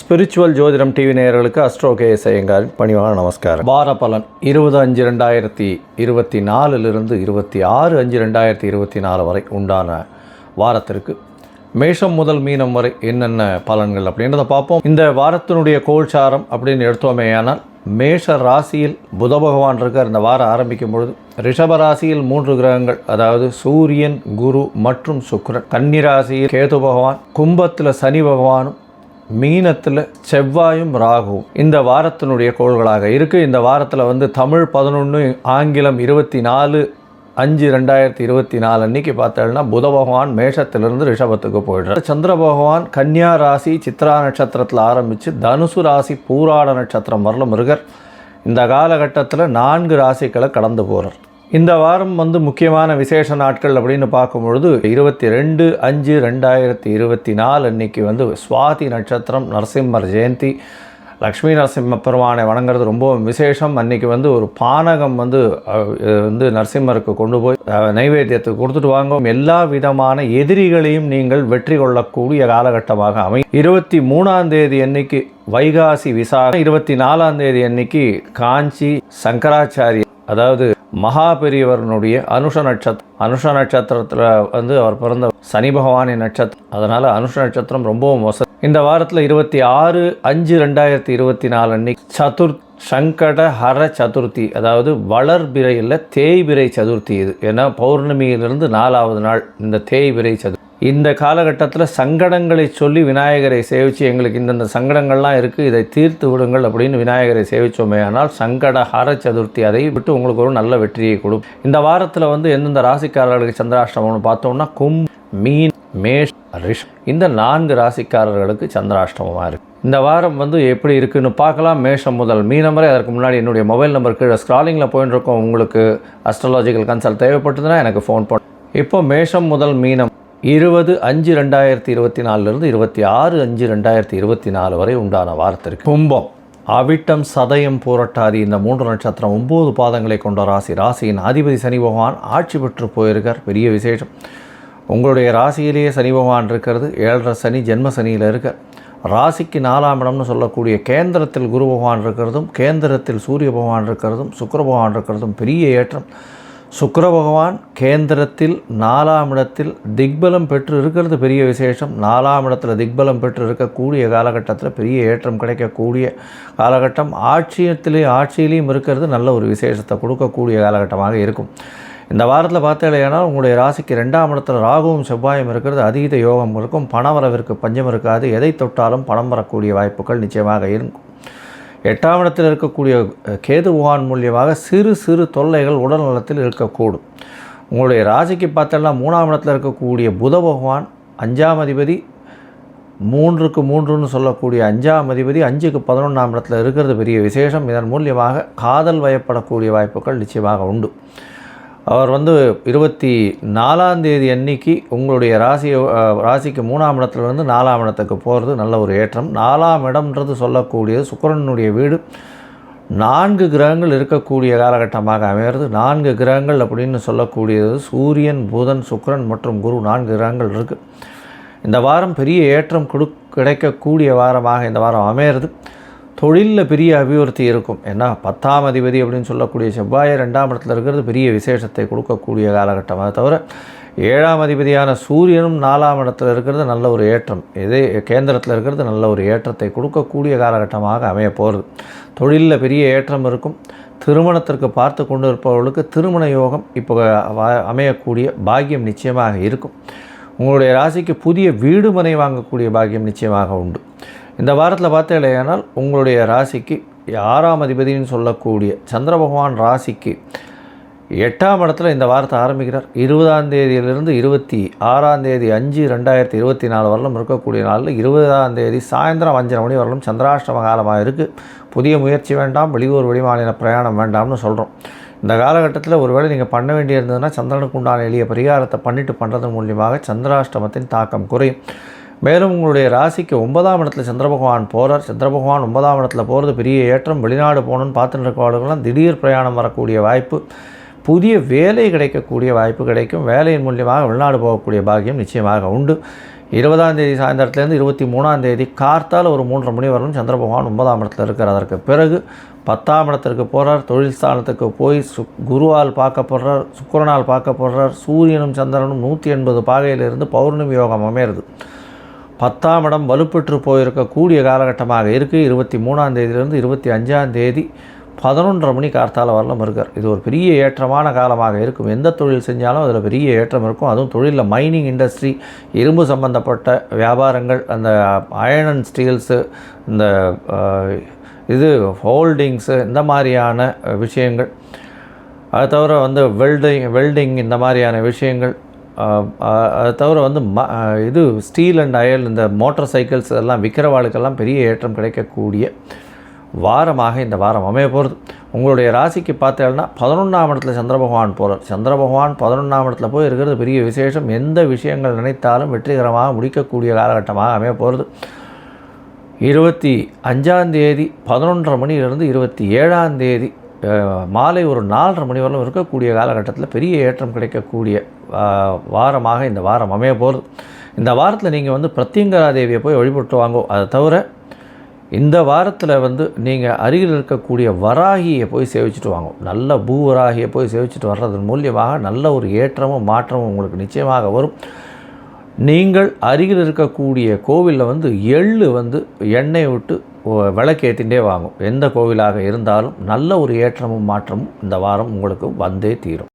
Spiritual ஜோதிடம் TV நேயர்களுக்கு astro KS Iyengar பணிவான நமஸ்காரம். வார பலன் இருபது அஞ்சு ரெண்டாயிரத்தி இருபத்தி நாலுலிருந்து இருபத்தி ஆறு அஞ்சு ரெண்டாயிரத்தி இருபத்தி நாலு வரை உண்டான வாரத்திற்கு மேஷம் முதல் மீனம் வரை என்னென்ன பலன்கள் அப்படின்றத பார்ப்போம். இந்த வாரத்தினுடைய கோல்சாரம் அப்படின்னு எடுத்தோமேயானால் மேஷ ராசியில் புத பகவான் இருக்கார். இந்த வாரம் ஆரம்பிக்கும் பொழுது ரிஷப ராசியில் மூன்று கிரகங்கள் அதாவது சூரியன் குரு மற்றும் சுக்ரன் கன்னிராசியில் கேது பகவான் கும்பத்தில் சனி பகவானும் மீனத்தில் செவ்வாயும் ராகுவும். இந்த வாரத்தினுடைய கோள்களாக இருக்குது இந்த வாரத்தில் வந்து தமிழ் பதினொன்று ஆங்கிலம் இருபத்தி நாலு அஞ்சு ரெண்டாயிரத்தி இருபத்தி நாலு அன்னைக்கு பார்த்தோம்னா புத பகவான் மேஷத்திலிருந்து ரிஷபத்துக்கு போயிடுறார். சந்திர பகவான் கன்னியா ராசி சித்ரா நட்சத்திரத்தில் ஆரம்பித்து தனுசு ராசி பூராட நட்சத்திரம் வரலும் முருகர். இந்த காலகட்டத்தில் நான்கு ராசிகளை கடந்து போகிறார் இந்த வாரம் வந்து முக்கியமான விசேஷ நாட்கள் அப்படின்னு பார்க்கும் பொழுது இருபத்தி ரெண்டு அஞ்சு ரெண்டாயிரத்தி இருபத்தி நாலு அன்னைக்கு வந்து சுவாதி நட்சத்திரம் நரசிம்மர் ஜெயந்தி லக்ஷ்மி நரசிம்ம பெருமானை வணங்குறது ரொம்ப விசேஷம். அன்னைக்கு வந்து ஒரு பானகம் வந்து வந்து நரசிம்மருக்கு கொண்டு போய் நைவேத்தியத்துக்கு கொடுத்துட்டு வாங்க. எல்லா விதமான எதிரிகளையும் நீங்கள் வெற்றி கொள்ளக்கூடிய காலகட்டமாக அமை இருபத்தி மூணாம் தேதி அன்னைக்கு வைகாசி விசாகம் இருபத்தி நாலாம் தேதி அன்னைக்கு காஞ்சி சங்கராச்சாரிய அதாவது மகாபெரியவரனுடைய அனுஷ நட்சத்திரம் அனுஷ நட்சத்திரத்தில் வந்து அவர் பிறந்த சனி பகவானின் நட்சத்திரம். அதனால் அனுஷ நட்சத்திரம் ரொம்பவும் வசதி இந்த வாரத்தில் இருபத்தி ஆறு அஞ்சு ரெண்டாயிரத்தி இருபத்தி நாலு அன்னைக்கு சதுர் சங்கட ஹர சதுர்த்தி அதாவது வளர்பிறை இல்லை தேய்பிறை சதுர்த்தி இது. ஏன்னா பௌர்ணமியிலிருந்து நாலாவது நாள் இந்த தேய்பிறை சதுர்த்தி. இந்த காலகட்டத்தில் சங்கடங்களை சொல்லி விநாயகரை சேவித்து எங்களுக்கு இந்தந்த சங்கடங்கள்லாம் இருக்குது இதை தீர்த்து விடுங்கள் அப்படின்னு விநாயகரை சேவித்தோமே ஆனால் சங்கட ஹர சதுர்த்தி அதை விட்டு உங்களுக்கு ஒரு நல்ல வெற்றியை கொடுக்கும் இந்த வாரத்தில் வந்து எந்தெந்த ராசிக்காரர்களுக்கு சந்திராஷ்டமம்னு பார்த்தோம்னா கும் மீன் மேஷ் ரிஷ். இந்த நான்கு ராசிக்காரர்களுக்கு சந்திராஷ்டமமாக இருக்குது இந்த வாரம் வந்து எப்படி இருக்குன்னு பார்க்கலாம். மேஷம் முதல் மீனம் வரை அதற்கு முன்னாடி என்னுடைய மொபைல் நம்பர் கீழே ஸ்க்ராலிங்கில் போயின்னு இருக்கோம் உங்களுக்கு அஸ்ட்ராலாஜிக்கல் கன்சல்ட் தேவைப்பட்டதுன்னா எனக்கு ஃபோன் பண்ண இப்போ மேஷம் முதல் மீனம் இருபது அஞ்சு ரெண்டாயிரத்தி இருபத்தி நாலுலேருந்து இருபத்தி ஆறு அஞ்சு ரெண்டாயிரத்தி இருபத்தி நாலு வரை உண்டான வாரத்திற்கு. கும்பம். அவிட்டம் சதயம் பூரட்டாதி இந்த மூன்று நட்சத்திரம் ஒம்பது பாதங்களை கொண்ட ராசி. ராசியின் அதிபதி சனி பகவான் ஆட்சி பெற்று போயிருக்கார். பெரிய விசேஷம். உங்களுடைய ராசியிலேயே சனி பகவான் இருக்கிறது ஏழரை சனி ஜென்ம சனியில் இருக்க. ராசிக்கு நாலாம் இடம்னு சொல்லக்கூடிய கேந்திரத்தில் குரு பகவான் இருக்கிறதும் கேந்திரத்தில் சூரிய பகவான் இருக்கிறதும் சுக்கர பகவான் இருக்கிறதும் பெரிய ஏற்றம். சுக்கர பகவான் கேந்திரத்தில் நாலாம் இடத்தில் திக்பலம் பெற்று இருக்கிறது பெரிய விசேஷம். நாலாம் இடத்துல திக்பலம் பெற்று இருக்கக்கூடிய காலகட்டத்தில் பெரிய ஏற்றம் கிடைக்கக்கூடிய காலகட்டம். ஆட்சியத்திலே ஆட்சியிலையும் இருக்கிறது நல்ல ஒரு விசேஷத்தை கொடுக்கக்கூடிய காலகட்டமாக இருக்கும். இந்த வாரத்தில் பார்த்தீங்கன்னா உங்களுடைய ராசிக்கு ரெண்டாம் இடத்துல ராகுவும் செவ்வாயும் இருக்கிறது. அதீத யோகம் இருக்கும். பணவரவிற்கு பஞ்சம் இருக்காது. எதை தொட்டாலும் பணம் வரக்கூடிய வாய்ப்புகள் நிச்சயமாக இருக்கும். எட்டாம் இடத்தில் இருக்கக்கூடிய கேது உகான் மூலியமாக சிறு சிறு தொல்லைகள் உடல் நலத்தில் இருக்கக்கூடும். உங்களுடைய ராசிக்கு பார்த்தோம்னா மூணாம் இடத்தில் இருக்கக்கூடிய புத பகவான் அஞ்சாம் அதிபதி மூன்றுக்கு மூன்றுன்னு சொல்லக்கூடிய அஞ்சாம் அதிபதி அஞ்சுக்கு பதினொன்றாம் இடத்துல இருக்கிறது பெரிய விசேஷம். இதன் மூலியமாக காதல் வயப்படக்கூடிய வாய்ப்புகள் நிச்சயமாக உண்டு. அவர் வந்து இருபத்தி நாலாம் தேதி அன்னைக்கு உங்களுடைய ராசி ராசிக்கு மூணாம் இடத்துல இருந்து நாலாம் இடத்துக்கு போகிறது நல்ல ஒரு ஏற்றம். நாலாம் இடம்ன்றது சொல்லக்கூடியது சுக்கரனுடைய வீடு. நான்கு கிரகங்கள் இருக்கக்கூடிய காலகட்டமாக அமைகிறது. நான்கு கிரகங்கள் அப்படின்னு சொல்லக்கூடியது சூரியன் புதன் சுக்கிரன் மற்றும் குரு நான்கு கிரகங்கள் இருக்குது இந்த வாரம் பெரிய ஏற்றம் கொடு கிடைக்கக்கூடிய வாரமாக இந்த வாரம் அமையிறது தொழிலில் பெரிய அபிவிருத்தி இருக்கும். ஏன்னா பத்தாம் அதிபதி அப்படின்னு சொல்லக்கூடிய செவ்வாய் ரெண்டாம் இடத்துல இருக்கிறது பெரிய விசேஷத்தை கொடுக்கக்கூடிய காலகட்டமாக தவிர ஏழாம் அதிபதியான சூரியனும் நாலாம் இடத்துல இருக்கிறது நல்ல ஒரு ஏற்றம். இதே கேந்திரத்தில் இருக்கிறது நல்ல ஒரு ஏற்றத்தை கொடுக்கக்கூடிய காலகட்டமாக அமைய போகிறது தொழிலில் பெரிய ஏற்றம் இருக்கும். திருமணத்திற்கு பார்த்து கொண்டு இருப்பவர்களுக்கு திருமண யோகம் இப்போ அமையக்கூடிய பாக்கியம் நிச்சயமாக இருக்கும். உங்களுடைய ராசிக்கு புதிய வீடு மனை வாங்கக்கூடிய பாக்கியம் நிச்சயமாக உண்டு. இந்த வாரத்தில் பார்த்தீங்களேனால் உங்களுடைய ராசிக்கு ஆறாம் அதிபதினு சொல்லக்கூடிய சந்திர பகவான் ராசிக்கு எட்டாம் இடத்துல இந்த வாரத்தை ஆரம்பிக்கிறார். இருபதாம் தேதியிலிருந்து இருபத்தி ஆறாம் தேதி அஞ்சு ரெண்டாயிரத்தி இருபத்தி நாலு வரலும் இருக்கக்கூடிய நாளில் இருபதாம் தேதி சாயந்தரம் அஞ்சரை மணி வரலும் சந்திராஷ்டம காலமாக இருக்குது புதிய முயற்சி வேண்டாம் வெளியூர் வெளிமாநில பிரயாணம் வேண்டாம்னு சொல்கிறோம் இந்த காலகட்டத்தில் ஒருவேளை நீங்கள் பண்ண வேண்டியிருந்ததுன்னா சந்திரனுக்கு உண்டான எளிய பரிகாரத்தை பண்ணிட்டு பண்ணுறது மூலியமாக சந்திராஷ்டமத்தின் தாக்கம் குறையும். மேலும் உங்களுடைய ராசிக்கு ஒன்பதாம் இடத்துல சந்திர பகவான் போகிறார் சந்திர பகவான் ஒன்பதாம் இடத்துல போகிறது பெரிய ஏற்றம். வெளிநாடு போகணுன்னு பார்த்துட்டு இருக்கவர்களுக்கெல்லாம் திடீர் பிரயாணம் வரக்கூடிய வாய்ப்பு. புதிய வேலை கிடைக்கக்கூடிய வாய்ப்பு கிடைக்கும். வேலையின் மூலியமாக வெளிநாடு போகக்கூடிய பாக்கியம் நிச்சயமாக உண்டு. இருபதாம் தேதி சாயந்தரத்துலேருந்து இருபத்தி மூணாம் தேதி கார்த்தால் ஒரு மூன்றரை மணி வரணும் சந்திர பகவான் ஒன்பதாம் இடத்துல இருக்கிறார் அதற்கு பிறகு பத்தாம் இடத்திற்கு போகிறார் தொழில் ஸ்தானத்துக்கு போய் சு குருவால் பார்க்கப்படுறார். சுக்கிரனால் பார்க்கப்படுறார். சூரியனும் சந்திரனும் நூற்றி எண்பது பாகையிலிருந்து பௌர்ணமி யோகம் அமையிறது. பத்தாம் இடம் வலுப்பெற்று போயிருக்கக்கூடிய காலகட்டமாக இருக்குது இருபத்தி மூணாம் தேதியிலிருந்து இருபத்தி அஞ்சாம் தேதி பதினொன்றரை மணி கார்த்தால வரலும் இருக்கார். இது ஒரு பெரிய ஏற்றமான காலமாக இருக்கும். எந்த தொழில் செஞ்சாலும் அதில் பெரிய ஏற்றம் இருக்கும். அதுவும் தொழிலில் மைனிங் இண்டஸ்ட்ரி இரும்பு சம்பந்தப்பட்ட வியாபாரங்கள் அந்த அயர்ன் அண்ட் ஸ்டீல்ஸு இந்த இது ஹோல்டிங்ஸு இந்த மாதிரியான விஷயங்கள். அது தவிர வந்து வெல்டிங் வெல்டிங் இந்த மாதிரியான விஷயங்கள். அது தவிர வந்து ம இது ஸ்டீல் அண்ட் அயல் இந்த மோட்டார் சைக்கிள்ஸ் எல்லாம் விற்கிறவாளுக்கெல்லாம் பெரிய ஏற்றம் கிடைக்கக்கூடிய வாரமாக இந்த வாரம் அமைய போகிறது உங்களுடைய ராசிக்கு பார்த்தேன்னா பதினொன்றாம் இடத்துல சந்திர பகவான் போகிறார் சந்திர பகவான் பதினொன்றாம் இடத்துல போய் இருக்கிறது பெரிய விசேஷம். எந்த விஷயங்கள் நினைத்தாலும் வெற்றிகரமாக முடிக்கக்கூடிய காலகட்டமாக அமைய போகிறது இருபத்தி அஞ்சாம் தேதி பதினொன்றரை மணியிலிருந்து இருபத்தி ஏழாம் தேதி மாலை ஒரு நாலரை மணி வரலும் இருக்கக்கூடிய காலகட்டத்தில் பெரிய ஏற்றம் கிடைக்கக்கூடிய வாரமாக இந்த வாரம் அமைய போகிறது இந்த வாரத்தில் நீங்கள் வந்து பிரத்யங்கரா தேவியை போய் வழிபட்டு வாங்கோ. அதை தவிர இந்த வாரத்தில் வந்து நீங்கள் அருகில் இருக்கக்கூடிய வராகியை போய் சேவிச்சுட்டு வாங்கும் நல்ல பூவராகியை போய் சேவிச்சுட்டு வர்றதன் மூலியமாக நல்ல ஒரு ஏற்றமும் மாற்றமும் உங்களுக்கு நிச்சயமாக வரும். நீங்கள் அருகில் இருக்கக்கூடிய கோவிலில் வந்து எள்ளு வந்து எண்ணெய் விட்டு ஒ- விளக்கேத்திண்டே வாங்கும் எந்த கோவிலாக இருந்தாலும் நல்ல ஒரு ஏற்றமும் மாற்றமும் இந்த வாரம் உங்களுக்கு வந்தே தீரும்.